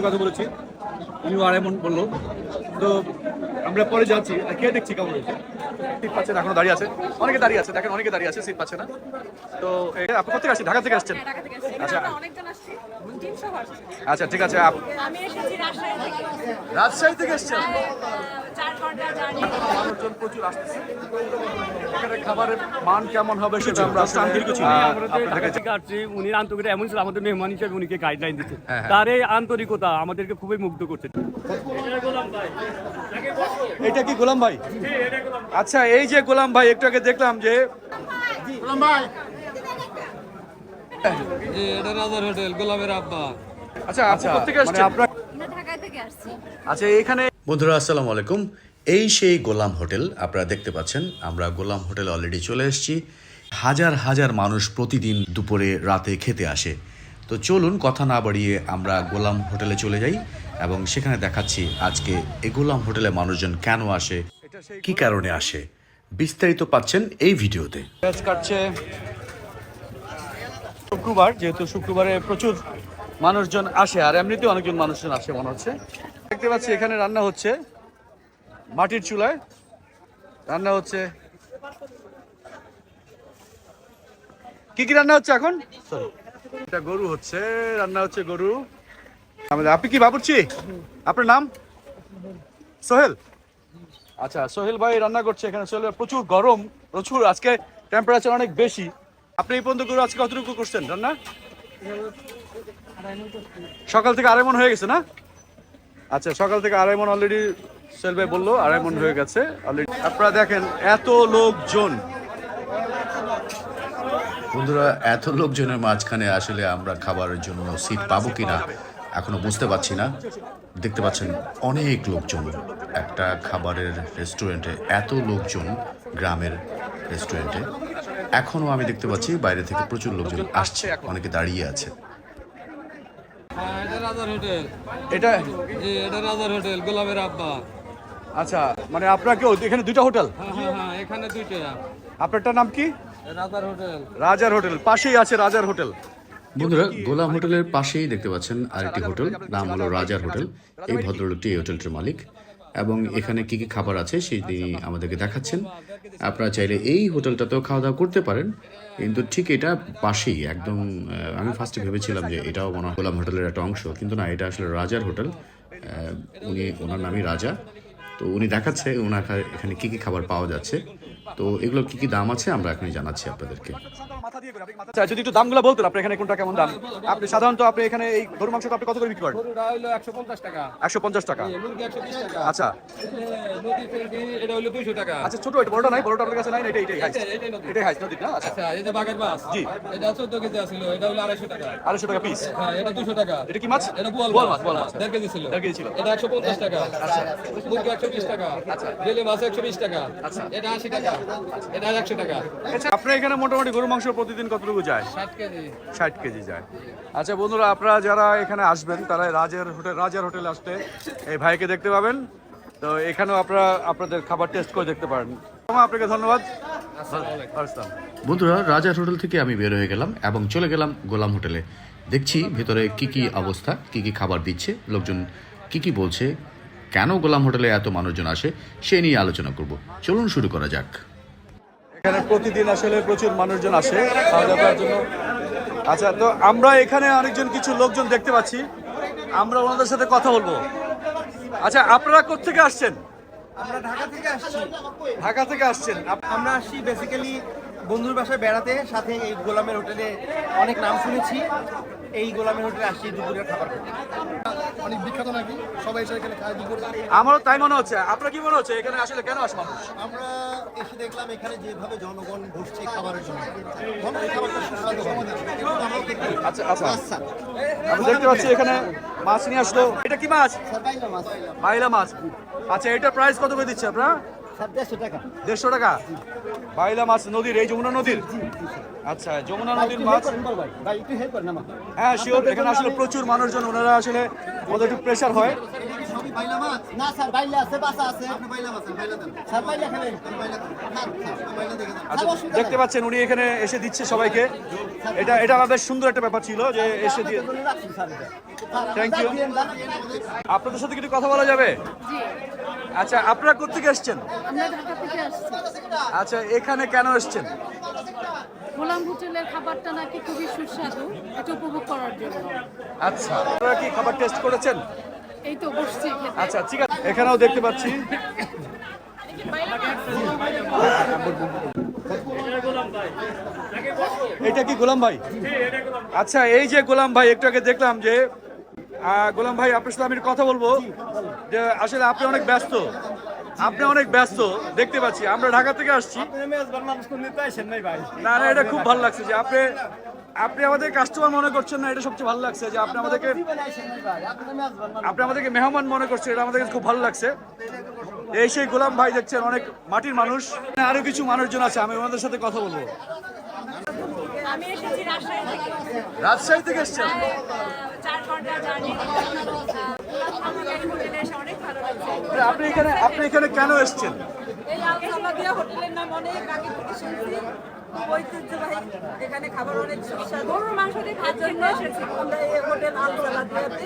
কথা বলেছি। উনি আড়াই মন বলল। তো আমরা পরে যাচ্ছি আর কে দেখছি কেমন হয়েছে। সিট পাচ্ছেন এখনও দাঁড়িয়ে আছে। অনেকে দাঁড়িয়ে আছে দেখেন অনেকে দাঁড়িয়ে আছে সিট পাচ্ছে না। তো আপনি কোথেকে আসছেন? ঢাকা থেকে আসছেন? ঢাকা থেকে এসেছি। আচ্ছা। আচ্ছা ঠিক আছে আমি এসেছি রাজশাহী থেকে। রাজশাহী থেকে এসছেন? মানুষজন প্রচুর আসতেছে। এখানে খাবারের মান কেমন হবে সেটা আমরা আপনাকে উনি আন্তরিকতা এমন ছিল আমাদের মেহমান হিসেবে উনিকে গাইডলাইন দিচ্ছে হ্যাঁ, হ্যাঁ। তার এই আন্তরিকতা আমাদেরকে খুবই মুগ্ধ করছে এটা কি গোলাম ভাই? আচ্ছা এই যে গোলাম ভাই একটু আগে দেখলাম যে এটা রাজার হোটেল গোলামের আব্বা। আচ্ছা আচ্ছা মানে আসছেন? আচ্ছা এখানে বন্ধুরা আসসালামু আলাইকুম। এই সেই গোলাম হোটেল আপনারা দেখতে পাচ্ছেন। আমরা গোলাম হোটেলে অলরেডি চলে এসেছি। হাজার হাজার মানুষ প্রতিদিন দুপুরে রাতে খেতে আসে। তো চলুন কথা না বাড়িয়ে আমরা গোলাম হোটেলে চলে যাই এবং সেখানে দেখাচ্ছি আজকে এই গোলাম হোটেলে মানুষজন কেন আসে কি কারণে আসে। বিস্তারিত পাচ্ছেন এই ভিডিওতে। কাটছে শুক্রবার যেহেতু শুক্রবারে প্রচুর মানুষজন আসে আর এমনিতেও অনেকজন মানুষজন আসে মনে হচ্ছে। দেখতে পাচ্ছি এখানে রান্না হচ্ছে মাটির চুলায়। রান্না হচ্ছে। কি কি রান্না হচ্ছে এখন. এটা গরু হচ্ছে রান্না হচ্ছে গরু। আমাদের আপনি কি বাবুর্চি? আপনার নাম? সোহেল। আচ্ছা সোহেল ভাই রান্না করছে এখানে সোহেল প্রচুর গরম প্রচুর। আজকে টেম্পারেচার অনেক বেশি। আপনি এই পর্যন্ত গরু আজকে কতটুকু করছেন, রান্না? সকাল থেকে আড়াই মন হয়ে গেছে না? আচ্ছা সকাল থেকে আড়াই মন অলরেডি সোহেল ভাই বলল, আড়াই মন হয়ে গেছে অলরেডি আপনারা দেখেন, এত লোকজন। বন্ধুরা, এত লোকজনের মাঝখানে আসলে আমরা খাবারের জন্য সিট পাবো কিনা, এখনও বুঝতে পারছি না। দেখতে পাচ্ছেন, অনেক লোকজন। একটা খাবারের রেস্টুরেন্টে এত লোকজন গ্রামের রেস্টুরেন্টে এখনও আমি দেখতে পাচ্ছি বাইরে থেকে প্রচুর লোকজন আসছে অনেকে দাঁড়িয়ে আছে। হ্যাঁ এটা রাজার হোটেল। এটা? এটা রাজার হোটেল গোলামের আব্বা। আচ্ছা মানে আপনাকেও এখানে দুইটা হোটেল? হ্যাঁ হ্যাঁ হ্যাঁ এখানে দুইটা। আপনারটার নাম কি? রাজার হোটেল। রাজার হোটেল পাশেই আছে রাজার হোটেল। বন্ধুরা গোলাম হোটেলের পাশেই দেখতে পাচ্ছেন আরেকটি হোটেল নাম হলো রাজার হোটেল। এই ভদ্রলোকটি এই হোটেলটির মালিক। এবং এখানে কি কি খাবার আছে সেই তিনি আমাদেরকে দেখাচ্ছেন। আপনারা চাইলে এই হোটেলটাতেও খাওয়া দাওয়া করতে পারেন। কিন্তু ঠিক এটা পাশেই, একদম আমি ফার্স্টে ভেবেছিলাম যে এটাও মনে গোলাম হোটেলের একটা অংশ। কিন্তু না, এটা আসলে রাজার হোটেল। উনি, ওনার নামই রাজা। তো উনি দেখাচ্ছে ওনার এখানে কি কি খাবার পাওয়া যাচ্ছে। তো এগুলো কি কি দাম আছে? আমরা এখনই জানাচ্ছি আপনাদেরকে। আচ্ছা যদি একটু দামগুলো বলতেন আপনি এখানে কোনটা কেমন দাম? আপনি সাধারণত আপনি এখানে এই গরু মাংসটা আপনি কত করে বিক্রি করেন? একশো পঞ্চাশ টাকা। টাকা। আচ্ছা। এটা হলো দুইশো টাকা। আচ্ছা ছোট এটা বড়টা নাই? বড়টা আপনার কাছে নাই না, এটা এটাই হাইস এটা- এটাই হাইস নদী না? আচ্ছা। আচ্ছা এই যে বাগের মাছ জি। এটা চোদ্দ কেজি আছিল এটা হলো আড়াইশো টাকা। আড়াইশো টাকা পিস হ্যাঁ এটা দুশো টাকা। এটা কি মাছ? এটা বোয়াল বোয়াল মাছ বোয়াল মাছ। দেড় কেজি ছিল। দেড় কেজি ছিল। এটা একশো পঞ্চাশ টাকা। মুরগি একশো বিশ টাকা। জেলে মাছ একশো বিশ টাকা। এটা আশি টাকা। এটা একশো টাকা। আচ্ছা আপনার এখানে মোটামুটি গরু মাংস প্রতিদিন কতটুকু যায়? ষাট কেজি। ষাট কেজি যায়। আচ্ছা বন্ধুরা আপনারা যারা এখানে আসবেন তারা রাজার হোটেল রাজার হোটেলে আসলে এই ভাইকে দেখতে পাবেন। তো এখানেও আপনারা আপনাদের খাবার টেস্ট করে দেখতে পারেন। আপনাকে ধন্যবাদ। বন্ধুরা রাজার হোটেল থেকে আমি বের হয়ে গেলাম এবং চলে গেলাম গোলাম হোটেলে। দেখছি ভেতরে কি কি অবস্থা কি কি খাবার দিচ্ছে লোকজন কি কি বলছে কেন গোলাম হোটেলে এত মানুষজন আসে সে নিয়ে আলোচনা করব। চলুন শুরু করা যাক। এখানে প্রতিদিন আসলে প্রচুর মানুষজন আসে খাওয়া দাওয়ার জন্য। আচ্ছা তো আমরা এখানে অনেকজন কিছু লোকজন দেখতে পাচ্ছি। আমরা ওনাদের সাথে কথা বলব। আচ্ছা আপনারা কোথেকে আসছেন? আমরা ঢাকা থেকে আসছি। ঢাকা থেকে আসছেন। আমরা আসি বেসিক্যালি বন্ধুর বাসায় বেড়াতে সাথে এই গোলামের হোটেলে অনেক নাম শুনেছি। এই গোলামের হোটেলে আসছি দুপুরের খাবার খেতে। অনেক বিখ্যাত নাকি? সবাই এসে এখানে খায় দুপুরে। আমারও তাই মনে হচ্ছে। আপনার কি মনে হচ্ছে? এখানে আসলে কেন আসে মানুষ আমরা এসে দেখলাম এখানে যেভাবে জনগণ বসছে খাবারের জন্য। এই খাবারটা সুস্বাদু আচ্ছা আচ্ছা। আমি দেখতে পাচ্ছি এখানে মাছ নিয়ে আসলো। এটা কি মাছ? বাইলা মাছ। আচ্ছা এটার প্রাইস কত করে দিচ্ছে আপনারা? দেড়শো টাকা। বাইলা মাছ নদীর এই যমুনা নদীর? আচ্ছা যমুনা নদীর মাছ? হ্যাঁ শিওর এখানে আসলে প্রচুর মানুষজন ওনারা আসলে ওদের একটু প্রেশার হয়। বাইলা মাছ না স্যার বাইলে আছে বাসা আছে। আপনি বাইলা মাছ বাইলা দেন স্যার বাইলে খাবেন আমি বাইলা দেন না স্যার, বাইলা দেখে দেন আচ্ছা দেখতে পাচ্ছেন উনি এখানে এসে দিচ্ছে সবাইকে। এটা এটা আমার বেশ সুন্দর একটা ব্যাপার ছিল যে এসে দিয়ে। থ্যাংক ইউ আপনাদের সাথে কিছু কথা বলা যাবে? আচ্ছা আপনারা কোথেকে এসছেন? আমরা ঢাকা থেকে আসছি। আচ্ছা এখানে কেন এসছেন? গোলাম হোটেলের খাবারটা নাকি খুবই সুস্বাদু এটা উপভোগ করার জন্য। আচ্ছা আপনারা কি খাবার টেস্ট করেছেন? এই তো বসছি খেতে আচ্ছা ঠিক আছে এখানেও দেখতে পাচ্ছি। এটা কি গোলাম ভাই? আচ্ছা এই যে গোলাম ভাই একটু আগে দেখলাম যে গোলাম ভাই আপনার সাথে আমি কথা বলব। যে আসলে আপনি অনেক ব্যস্ত। আপনি অনেক ব্যস্ত দেখতে পাচ্ছি। আমরা ঢাকা থেকে আসছি। না না এটা খুব ভালো লাগছে যে আপনি আপনি আমাদের কাস্টমার মনে করছেন না এটা সবচেয়ে ভালো লাগছে যে আপনি আমাদেরকে আপনি আমাদেরকে মেহমান মনে করছেন এটা আমাদের খুব ভালো লাগছে। এই সেই গোলাম ভাই দেখছেন অনেক মাটির মানুষ। আরও কিছু মানুষজন আছে আমি ওনাদের সাথে কথা বলব। আমি রাজশাহী থেকে। রাজশাহী এসছেন? আহ, চার ঘণ্টা জার্নি। আমাদের হোটেলে এসে অনেক ভালো লাগছে আপনি এখানে আপনি এখানে কেন এসছেন? এই আলসালাদিয়া হোটেলের নাম অনেক আগে থেকে শুনছি। ঐতিহ্যবাহী। এখানে খাবার অনেক সুস্বাদু। গরুর মাংস দিয়ে খাওয়ার জন্য এসেছি। আমরা এই হোটেল আলসালাদিয়াতে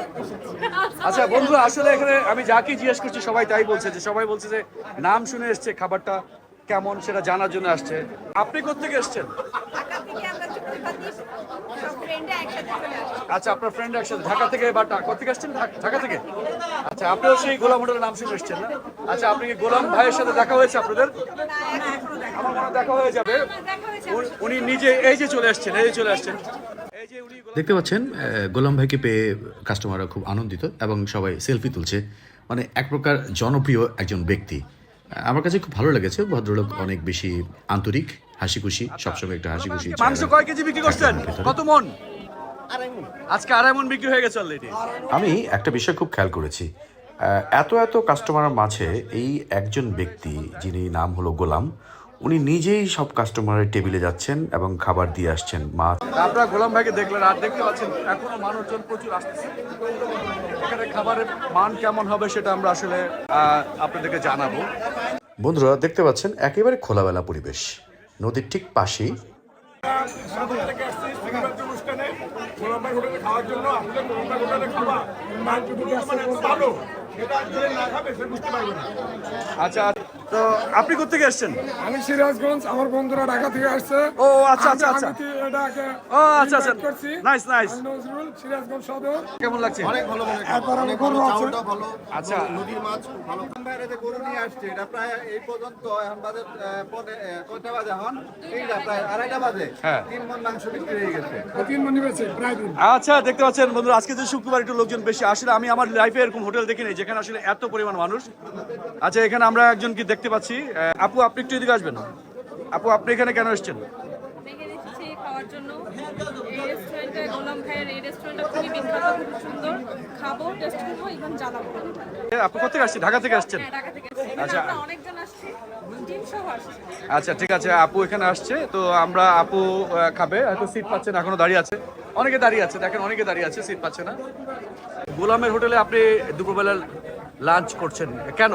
আচ্ছা বন্ধুরা আসলে এখানে আমি যাকে জিজ্ঞেস করছি সবাই তাই বলছে যে সবাই বলছে যে নাম শুনে এসছে খাবারটা কেমন সেটা জানার জন্য আসছে। আপনি কোথেকে এসছেন? ঢাকা থেকে আমরা আচ্ছা আপনার ফ্রেন্ড একসাথে ঢাকা থেকে বা ঢা- কোথেকে এসছেন ঢাকা- ঢাকা থেকে? আচ্ছা আপনিও সেই গোলাম হোটেলের নাম শুনে এসছেন না? আচ্ছা আপনি কি গোলাম ভাইয়ের সাথে দেখা হয়েছে আপনাদের? আমার মনে দেখা হয়ে যাবে। উনি- নিজে এই যে চলে আসছেন এই যে চলে আসছেন। এই যে উনি দেখতে পাচ্ছেন গোলাম ভাইকে পেয়ে কাস্টমাররা খুব আনন্দিত এবং সবাই সেলফি তুলছে। মানে এক প্রকার জনপ্রিয় একজন ব্যক্তি। আমার কাছে খুব ভালো লেগেছে ভদ্রলোক অনেক বেশি আন্তরিক। হাসি খুশি সবসময় একটা হাসি খুশি মাংস কয় কেজি বিক্রি করছেন। কত মন? আজকে আড়াই মন বিক্রি হয়ে গেছে অলরেডি আমি একটা বিষয় খুব খেয়াল করেছি। আহ, এত এত কাস্টমারের মাঝে এই একজন ব্যক্তি যিনি নাম হলো গোলাম উনি নিজেই সব কাস্টমারের টেবিলে যাচ্ছেন এবং খাবার দিয়ে আসছেন। মাছ আপনারা গোলাম ভাইকে দেখলেন আর দেখতে পাচ্ছেন এখনও মানুষজন প্রচুর আসতেছে। এখানে খাবারের মান কেমন হবে সেটা আমরা আসলে আহ, আপনাদেরকে জানাব। বন্ধুরা দেখতে পাচ্ছেন একেবারে খোলাবেলা পরিবেশ। নদীর ঠিক পাশেই। আচ্ছা তো আপনি কোথেকে এসেছেন আমি সিরাজগঞ্জ আমার বন্ধুরা ঢাকা থেকে আসছে। ও আচ্ছা আচ্ছা আচ্ছা। ও আচ্ছা আচ্ছা। নাইস নাইস নজরুল সিরাজগঞ্জ সদর। কেমন লাগছে? অনেক ভালো মনে এরপর অনেক গরু ভালো আছে। চাউলটাও ভালো। আচ্ছা। নদীর মাছ ভালো। যে গরু নিয়ে আসছে এটা প্রায় এই পর্যন্ত এখন বাজে কয়টা বাজে এখন? তিনটা প্রায় আড়াইটা বাজে। হ্যাঁ। তিন মন মাংস বিক্রি হয়ে গেছে। তিন মনি বেছে প্রায় আচ্ছা দেখতে পাচ্ছেন বন্ধুরা আজকে যে শুক্রবার একটু লোকজন বেশি আসলে আমি আমার লাইফে এরকম হোটেল দেখিনি যেখানে আসলে এত পরিমাণ মানুষ। আচ্ছা এখানে আমরা একজন কি দেখতে পাচ্ছি। আপু আপনি একটু এদিকে আসবেন। আপু আপনি এখানে কেন এসেছেন? এখানে এসেছি খাওয়ার জন্য। এই গোলাম ভাইয়ের এই রেস্টুরেন্টটা খুবই বিখ্যাত খুব সুন্দর। খাব টেস্ট করব এবং জানাব এ, আপনি কোথেকে আসছেন? ঢাকা থেকে আসছেন? হ্যাঁ ঢাকা থেকে। আচ্ছা। আমরা অনেকজন আসছি টিম সহ আসছি। আচ্ছা ঠিক আছে আপু এখানে আসছে তো আমরা আপু খাবে হয়তো সিট পাচ্ছে না এখনও দাঁড়িয়ে আছে। অনেকে দাঁড়িয়ে আছে দেখেন অনেকে দাঁড়িয়ে আছে সিট পাচ্ছে না। গোলামের হোটেলে আপনি দুপুরবেলা লাঞ্চ করছেন কেন?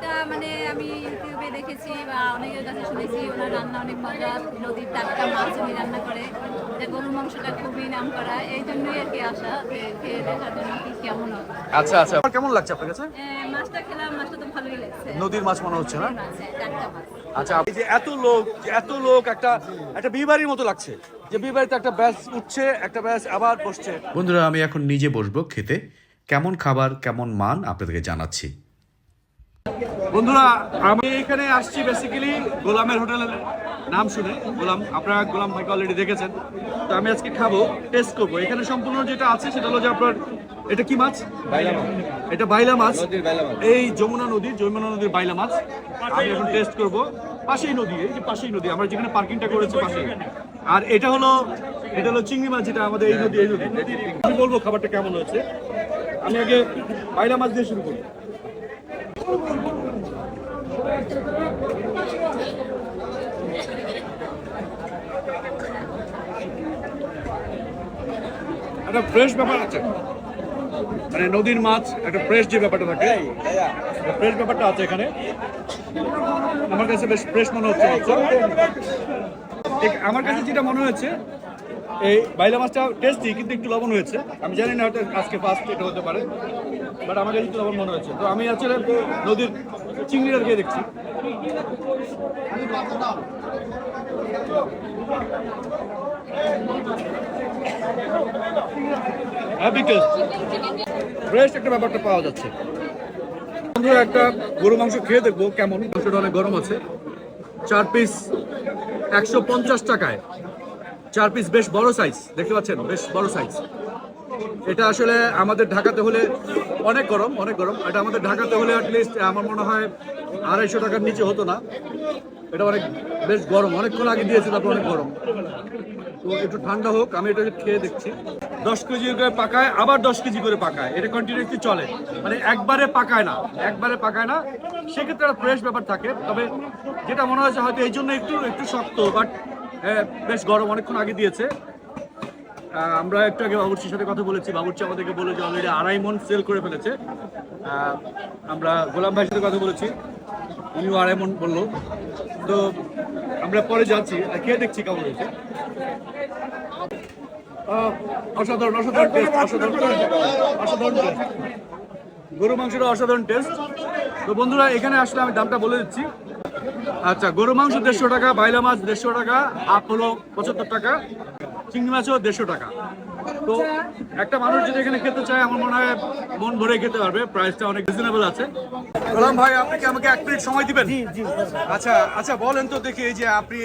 এটা মানে আমি ইউটিউবে দেখেছি বা অনেকের কাছে শুনেছি ওনার রান্না অনেক মজা নদীর টাটকা মাছ উনি রান্না করে যে গরুর মাংসটা খুবই নাম করা এই জন্যই আর কি আসা খেয়ে দেখার জন্য কি কেমন হবে। আচ্ছা আচ্ছা। আমার কেমন লাগছে আপনার কাছে? মাছটা খেলাম মাছটা তো ভালোই লাগছে। নদীর মাছ মনে হচ্ছে না? হ্যাঁ, আচ্ছা এই যে এত লোক এত লোক একটা একটা বিয়ে বাড়ির মতো লাগছে যে বিয়ে বাড়িতে একটা ব্যাস উঠছে একটা ব্যাস আবার বসছে। বন্ধুরা আমি এখন নিজে বসবো খেতে। কেমন খাবার কেমন মান আপনাদেরকে জানাচ্ছি। বন্ধুরা আমি এখানে আসছি বেসিক্যালি গোলামের হোটেলের নাম শুনে। গোলাম আপনারা গোলাম ভাইকে অলরেডি দেখেছেন। তো আমি আজকে খাব টেস্ট করব। এখানে সম্পূর্ণ যেটা আছে সেটা হলো যে আপনার এটা কি মাছ? এটা বাইলা মাছ। এই যমুনা নদী যমুনা নদীর বাইলা মাছ। আমি এখন টেস্ট করব। পাশেই নদী এই যে পাশেই নদী আমরা যেখানে পার্কিংটা করেছি পাশে আর এটা হলো এটা হলো চিংড়ি মাছ যেটা আমাদের এই নদী এই নদী। আমি বলব খাবারটা কেমন হয়েছে। আমি আগে বাইলা মাছ দিয়ে শুরু করি। একটা ফ্রেশ ব্যাপার আছে। মানে নদীর মাছ একটা ফ্রেশ যে ব্যাপারটা থাকে ফ্রেশ ব্যাপারটা আছে এখানে। আমার কাছে বেশ ফ্রেশ মনে হচ্ছে। আমার কাছে যেটা মনে হয়েছে এই বাইলা মাছটা টেস্টি কিন্তু একটু লবণ হয়েছে। আমি জানি না হয়তো আজকে ফার্স্ট এটা হতে পারে বাট আমার কাছে একটু লবণ মনে হয়েছে। তো আমি আসলে নদীর চিংড়িটা খেয়ে দেখছি। হ্যাপি টেস্ট ফ্রেশ একটা ব্যাপারটা পাওয়া যাচ্ছে। বন্ধুরা, একটা গরু মাংস খেয়ে দেখব কেমন। মাংসটা অনেক গরম আছে। চার পিস একশো পঞ্চাশ টাকায়। চার পিস বেশ বড় সাইজ দেখতে পাচ্ছেন? বেশ বড় সাইজ এটা আসলে আমাদের ঢাকাতে হলে অনেক গরম অনেক গরম। এটা আমাদের ঢাকাতে হলে অ্যাটলিস্ট আমার মনে হয় আড়াইশো টাকার নিচে হতো না। এটা অনেক, বেশ গরম। অনেকক্ষণ আগে দিয়েছে তারপর অনেক গরম। তো একটু ঠান্ডা হোক, আমি এটা খেয়ে দেখছি। দশ কেজি করে পাকায়, আবার দশ কেজি করে পাকায়। এটা কন্টিনিউসলি চলে। মানে একবারে পাকায় না, একবারে পাকায় না। সেক্ষেত্রে একটা ফ্রেশ ব্যাপার থাকে। তবে যেটা মনে হয়েছে হয়তো এই জন্য একটু একটু শক্ত বাট বেশ গরম, অনেকক্ষণ আগে দিয়েছে। আমরা একটু আগে বাবুর্চির সাথে কথা বলেছি। বাবুর্চি আমাদেরকে বলে যে অলরেডি আড়াই মন সেল করে ফেলেছে। আমরা গোলাম ভাইয়ের সাথে কথা বলেছি। উনিও আড়াই মন বলল। তো আমরা পরে যাচ্ছি। আর খেয়ে দেখছি কেমন হয়েছে? অসাধারণ অসাধারণ টেস্ট অসাধারণ অসাধারণ টেস্ট গরু মাংসের অসাধারণ টেস্ট তো বন্ধুরা, এখানে আসলে আমি দামটা বলে দিচ্ছি। আচ্ছা গরু মাংস দেড়শো টাকা বাইলা মাছ দেড়শো টাকা আপ হলো পঁচাত্তর টাকা চিংড়ি মাছও দেড়শো টাকা। তো একটা মানুষ যদি এখানে খেতে চায় আমার মনে হয় মন ভরে খেতে পারবে প্রাইসটা অনেক রিজনেবল আছে। গোলাম ভাই আপনি কি আমাকে এক মিনিট সময় দিবেন? আচ্ছা আচ্ছা বলেন তো দেখি এই যে আপনি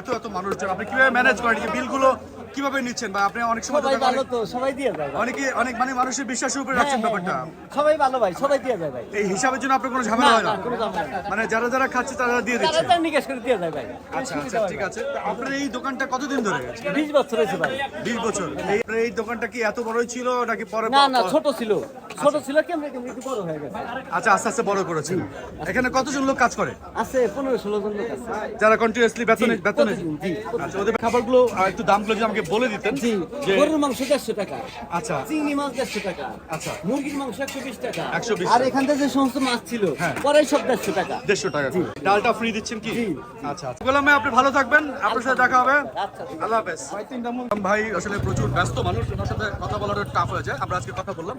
এত এত মানুষ আপনি কীভাবে ম্যানেজ করেন? যে বিলগুলো কীভাবে নিচ্ছেন? বা আপনি অনেক সময় সবাই ভালো তো সবাই দিয়ে যায় অনেকে অনেক মানে মানুষের বিশ্বাসের উপরে রাখছেন ব্যাপারটা। সবাই ভালো ভাই সবাই দিয়ে যায় ভাই। এই হিসাবের জন্য আপনার কোনো ঝামেলা হয় না। মানে যারা যারা খাচ্ছে তারা দিয়ে দিচ্ছে। তার নিকাশ করে দিয়ে যায় ভাই। আচ্ছা আচ্ছা ঠিক আছে। আপনার এই দোকানটা কতদিন ধরে বিশ বছর হয়েছে ভাই। বিশ বছর। এই এই দোকানটা কি এত বড়ই ছিল নাকি পরে না না ছোট ছিল। ছোট ছিল কেমনে কেমনে একটু বড় হয়ে গেছে। আচ্ছা আস্তে আস্তে বড় করেছেন এখানে কতজন লোক কাজ করে? আছে পনেরো ষোলো জন লোক আছে। যারা কন্টিনিউয়াসলি বেতনে বেতনে জি, আচ্ছা ওদের খাবারগুলো একটু দামগুলো যদি আমাকে বলে দিতেন জি গরুর মাংস দেড়শো টাকা। আচ্ছা। চিংড়ি মাছ দেড়শো টাকা। আচ্ছা। মুরগির মাংস একশো বিশ টাকা। 120 আর এখান থেকে যে সমস্ত মাছ ছিল হ্যাঁ। পরে সব দেড়শো টাকা। দেড়শো টাকা ডালটা ফ্রি দিচ্ছেন কি? আচ্ছা আচ্ছা। গোলামে আপনি ভালো থাকবেন। আপনার সাথে দেখা হবে। আচ্ছা, আল্লাহ হাফেজ। ভাই আসলে প্রচুর ব্যস্ত মানুষ। ওনার সাথে কথা বলার টাফ হয়ে যায় আমরা আজকে কথা বললাম।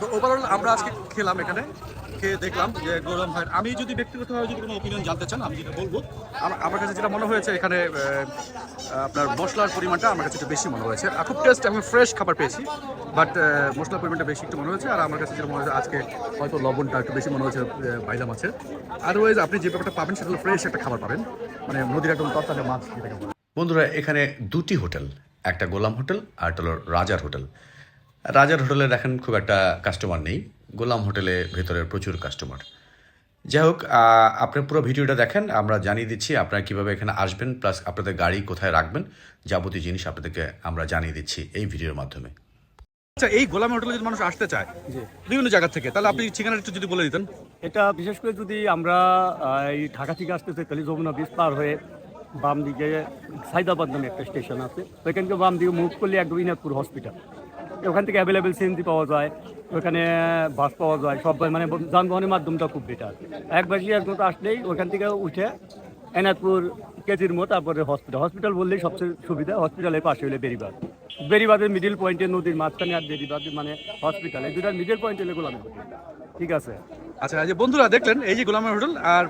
তো ওভারঅল আমরা আজকে খেলাম এখানে। খেয়ে দেখলাম যে গোলাম ভাই আমি যদি ব্যক্তিগতভাবে যদি কোনো অপিনিয়ন জানতে চান আমি যেটা বলব আমার- কাছে যেটা মনে হয়েছে এখানে আপনার মশলার পরিমাণটা আমার কাছে বেশি মনে হয়েছে। আর খুব টেস্ট এবং ফ্রেশ খাবার পেয়েছি বাট মশলার পরিমাণটা বেশি একটু মনে হয়েছে, আর আমার কাছে যেটা মনে হয়েছে, আজকে হয়তো লবণটা একটু বেশি মনে হয়েছে বাইলা মাছের আদারওয়াইজ আপনি যে ব্যাপারটা পাবেন, সেটা হলো ফ্রেশ একটা খাবার পাবেন। মানে নদীর একদম তরতাজা মাছ বন্ধুরা, এখানে দুটি হোটেল, একটা গোলাম হোটেল, আর একটা রাজার হোটেল। রাজার হোটেলে দেখেন খুব একটা কাস্টমার নেই। গোলাম হোটেলে ভেতরে প্রচুর কাস্টমার যাই হোক আপনার পুরো ভিডিওটা দেখেন আমরা জানিয়ে দিচ্ছি আপনারা কীভাবে এখানে আসবেন প্লাস আপনাদের গাড়ি কোথায় রাখবেন যাবতীয় জিনিস আপনাদেরকে আমরা জানিয়ে দিচ্ছি এই ভিডিওর মাধ্যমে। আচ্ছা এই গোলাম হোটেলে যদি মানুষ আসতে চায় বিভিন্ন জায়গা থেকে তাহলে আপনি ঠিকানাটা একটু যদি বলে দিতেন। এটা বিশেষ করে যদি আমরা এই ঢাকা থেকে আসতেছে তাহলে যমুনা ব্রিজ পার হয়ে বাম দিকে সাইদাবাদ নামে একটা স্টেশন আছে। ওইখান থেকে বাম দিকে মুভ করলে একদম ইনাদপুর হসপিটাল ওখান থেকে অ্যাভেলেবেল সিএনজি পাওয়া যায়। ওখানে বাস পাওয়া যায়। সব মানে যানবাহনের মাধ্যমটা খুব বেটার একবারই একদম আসলেই ওখান থেকে উঠে এনাদপুর কেজির মোড়, তারপরে হসপিটাল হসপিটাল বললেই সবচেয়ে সুবিধা হসপিটালের পাশে হলে বেরিবাদ বেরিবাদের মিডিল পয়েন্টে নদীর মাঝখানে আর বেরিবাদ মানে হসপিটাল এই দুটার মিডিল পয়েন্ট হলে গোলামি ঠিক আছে? আচ্ছা যে বন্ধুরা দেখলেন, এই যে গোলামের হোটেল আর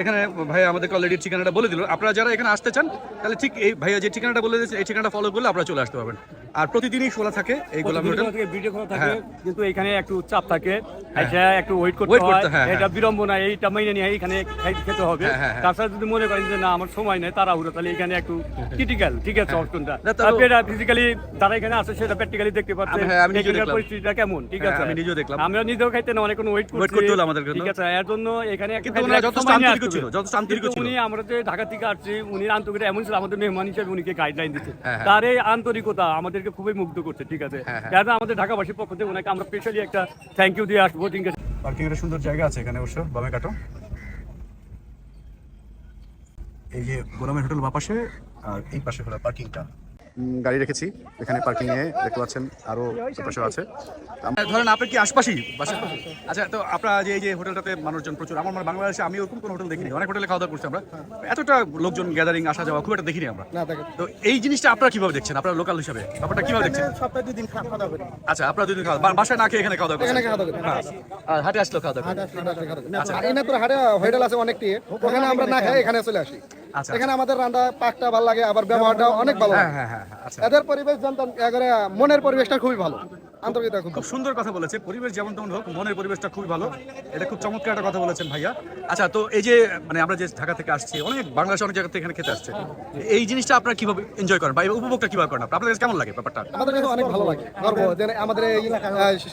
এখানে ভাই আমাদেরকে অলরেডি ঠিকানাটা বলে দিল। আপনারা যারা এখানে আসতে চান, তাহলে ঠিক এই ভাইয়া যে ঠিকানাটা বলে দিয়েছে, এই ঠিকানাটা ফলো করলে আপনারা চলে আসতে পারবেন। আর প্রতিদিনই খোলা থাকে এই গোলামের হোটেল ভিডিও করা থাকে হ্যাঁ। কিন্তু এখানে একটু চাপ থাকে এটা একটু ওয়েট করতে হয় হ্যাঁ, এটা বিড়ম্বনা এইটা মেনে নিয়ে এখানে খেতে হবে হ্যাঁ, হ্যাঁ, হ্যাঁ। তাছাড়া যদি মনে করেন যে না আমার সময় নেই তাড়াহুড়ো তাহলে এখানে একটু ক্রিটিক্যাল ঠিক আছে অপশনটা আপনি এটা ফিজিক্যালি যারা এখানে আছে সেটা প্র্যাকটিক্যালি দেখতে পাচ্ছেন হ্যাঁ। পরিস্থিতিটা কেমন ঠিক হ্যাঁ, আছে আমি নিজেও দেখলাম। আমরা নিজেও খাইতে না অনেক ওয়েট করতে হলো আমাদের জন্য। ঠিক আছে এর জন্য এখানে কিন্তু যথেষ্ট আন্তরিক ছিল। যথেষ্ট আন্তরিক ছিল। উনি আমরা যে ঢাকা থেকে আসছি উনি আন্তরিক এমন ছিল আমাদের মেহমান হিসেবে উনিকে গাইডলাইন দিচ্ছে হ্যাঁ, হ্যাঁ। তার এই আন্তরিকতা আমাদেরকে খুবই মুগ্ধ করছে ঠিক আছে? হ্যাঁ, হ্যাঁ। যাতে আমাদের ঢাকাবাসীর পক্ষ থেকে ওনাকে আমরা স্পেশালি একটা থ্যাংক ইউ দিয়ে আসব ঠিক আছে পার্কিং এর সুন্দর জায়গা আছে এখানে অবশ্য বামে কাটো। এই যে গোলামের হোটেল বা পাশে আর এই পাশে হলো পার্কিংটা গাড়ি রেখেছি। এখানে পার্কিং এ দেখতে পাচ্ছেন আরও পাশে আছে। ধরেন আপনি কি আশপাশই? আচ্ছা তো আপনারা যে এই যে হোটেলটাতে মানুষজন প্রচুর আমার মনে হয় বাংলাদেশে আমি ওরকম কোনো হোটেল দেখিনি। অনেক হোটেলে খাওয়া দাওয়া করছি আমরা। এতটা লোকজন গ্যাদারিং আসা যাওয়া খুব একটা দেখিনি আমরা। তো এই জিনিসটা আপনারা কীভাবে দেখছেন? আপনারা লোকাল হিসাবে? ব্যাপারটা কীভাবে দেখছেন? সপ্তাহে দুই দিন খাওয়া দাওয়া করি। আচ্ছা আপনারা দুদিন খাওয়া বাসায় না খেয়ে এখানে খাওয়া দাওয়া এখানে খাওয়া দাওয়া করি। আর হাটে আসলো খাওয়া দাওয়া। আচ্ছা। এই না তোর হাটে হোটেল আছে অনেকটি। ওখানে আমরা না খাই এখানে চলে আসি। আচ্ছা। এখানে আমাদের রান্না পাকটা ভালো লাগে আবার ব্যবহারটা অনেক ভালো হ্যাঁ লাগে। হ্যাঁ হ্যাঁ। হ্যাঁ, আচ্ছা এদের পরিবেশ জানতাম মনের পরিবেশটা খুবই ভালো। আন্তরিকতা খুব সুন্দর কথা বলেছে। পরিবেশ যেমন তেমন হোক মনের পরিবেশটা খুবই ভালো। এটা খুব চমৎকার একটা কথা বলেছেন ভাইয়া। আচ্ছা তো এই যে মানে আমরা যে ঢাকা থেকে আসছি অনেক বাংলাদেশ অনেক জায়গা থেকে এখানে খেতে আসছে। এই জিনিসটা আপনারা কীভাবে এনজয় করেন বা উপভোগটা কীভাবে করেন? আপনাদের কাছে কেমন লাগে ব্যাপারটা? আমাদের কাছে অনেক ভালো লাগে। গর্ব যে আমাদের এই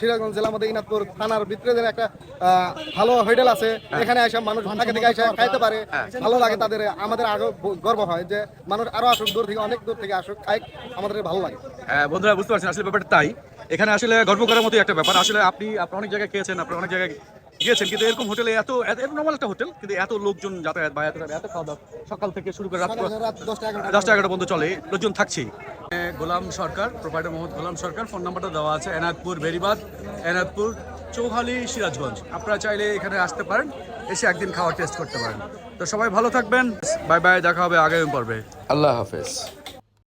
সিরাজগঞ্জ জেলার মধ্যে ইনাদপুর থানার ভিতরে যে একটা আহ, ভালো হোটেল আছে এখানে এসে মানুষ ঢাকা থেকে এসে খাইতে পারে। ভালো লাগে তাদের আমাদের আরও গর্ব হয় যে মানুষ আরও আসুক দূর থেকে অনেক দূর থেকে আসুক খাই আমাদের ভালো লাগে। হ্যাঁ, বন্ধুরা বুঝতে পারছেন আসলে ব্যাপারটা তাই। এখানে আসলে গর্ব করার মতো একটা ব্যাপার। আসলে আপনি আপনি অনেক জায়গায় খেয়েছেন আপনি অনেক জায়গায় গিয়েছেন কিন্তু এরকম হোটেলে এত এত নর্মাল একটা হোটেল কিন্তু এত লোকজন যাতায়াত বা এত এত খাওয়া দাওয়া সকাল থেকে শুরু করে রাত দশটা এগারোটা পর্যন্ত চলে লোকজন থাকছেই গোলাম সরকার প্রোভাইডার মোহাম্মদ গোলাম সরকার ফোন নাম্বারটা দেওয়া আছে এনাদপুর বেরিবাদ এনাদপুর চৌহালি সিরাজগঞ্জ। আপনারা চাইলে এখানে আসতে পারেন এসে একদিন খাওয়ার টেস্ট করতে পারেন। তো সবাই ভালো থাকবেন বাই বাই দেখা হবে আগামী পর্বে। আল্লাহ হাফেজ।